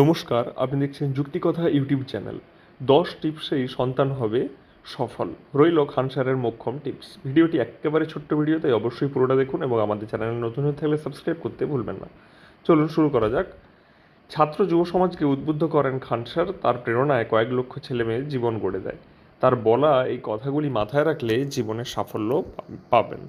নমস্কার, আপনি দেখছেন যুক্তিকথা ইউটিউব চ্যানেল। দশ টিপসেই সন্তান হবে সফল। রইল খান স্যারের মোক্ষম টিপস। ভিডিওটি একেবারে ছোট্ট ভিডিও, তাই অবশ্যই পুরোটা দেখুন এবং আমাদের চ্যানেলে নতুন হয়ে থাকলে সাবস্ক্রাইব করতে ভুলবেন না। চলুন শুরু করা যাক। ছাত্র যুব সমাজকে উদ্বুদ্ধ করেন খান তার প্রেরণায় কয়েক লক্ষ ছেলে মেয়ে জীবন গড়ে দেয়। তার বলা এই কথাগুলি মাথায় রাখলে জীবনে সাফল্য পাবেন।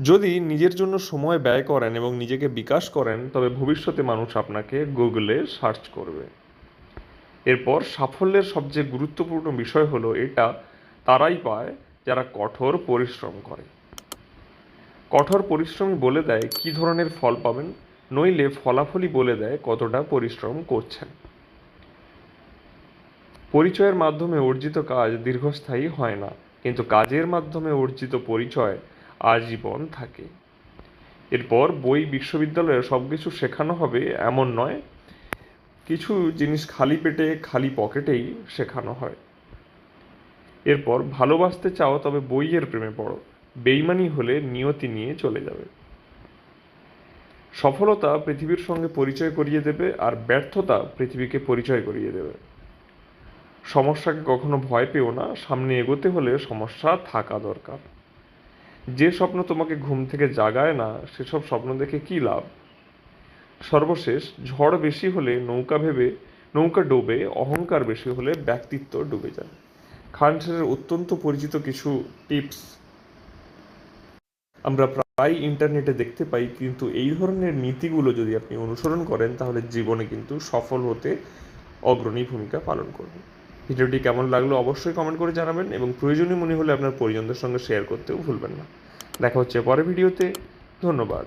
যদি নিজের জন্য সময় ব্যয় করেন এবং নিজেকে বিকাশ করেন, তবে ভবিষ্যতে মানুষ আপনাকে গুগলে সার্চ করবে। এরপর সাফল্যের সবচেয়ে গুরুত্বপূর্ণ বিষয় হলো এটা তারাই পায় যারা কঠোর পরিশ্রম করে। কঠোর পরিশ্রমই বলে দেয় কী ধরনের ফল পাবেন, নইলে ফলাফলই বলে দেয় কতটা পরিশ্রম করছেন। পরিচয়ের মাধ্যমে অর্জিত কাজ দীর্ঘস্থায়ী হয় না, কিন্তু কাজের মাধ্যমে অর্জিত পরিচয় আজীবন থাকে। এরপর বই বিশ্ববিদ্যালয়ে সব কিছু শেখানো হবে এমন নয়, কিছু জিনিস খালি পেটে, খালি পকেটেই শেখানো হয়। এরপর ভালোবাসতে চাও তবে বইয়ের প্রেমে পড়ো, বেইমানি হলে নিয়তি নিয়ে চলে যাবে। সফলতা পৃথিবীর সঙ্গে পরিচয় করিয়ে দেবে আর ব্যর্থতা পৃথিবীকে পরিচয় করিয়ে দেবে। সমস্যাকে কখনো ভয় পেও না, সামনে এগোতে হলে সমস্যা থাকা দরকার। যে স্বপ্ন তোমাকে ঘুম থেকে জাগায় না, সেসব স্বপ্ন দেখে কী লাভ? সর্বশেষ, ঝড় বেশি হলে নৌকা ভেবে, নৌকা ডোবে, অহংকার বেশি হলে ব্যক্তিত্ব ডুবে যায়। খান স্যারের অত্যন্ত পরিচিত কিছু টিপস। আমরা প্রায় ইন্টারনেটে দেখতে পাই, কিন্তু এই ধরনের নীতিগুলো যদি আপনি অনুসরণ করেন, তাহলে জীবনে কিন্তু সফল হতে অগ্রণী ভূমিকা পালন করবে। ভিডিওটি কেমন লাগল অবশ্যই কমেন্ট করে জানাবেন এবং প্রয়োজনীয় মনে হলে আপনার পরিজনদের সঙ্গে শেয়ার করতেও ভুলবেন না। দেখা হচ্ছে পরের ভিডিওতে। ধন্যবাদ।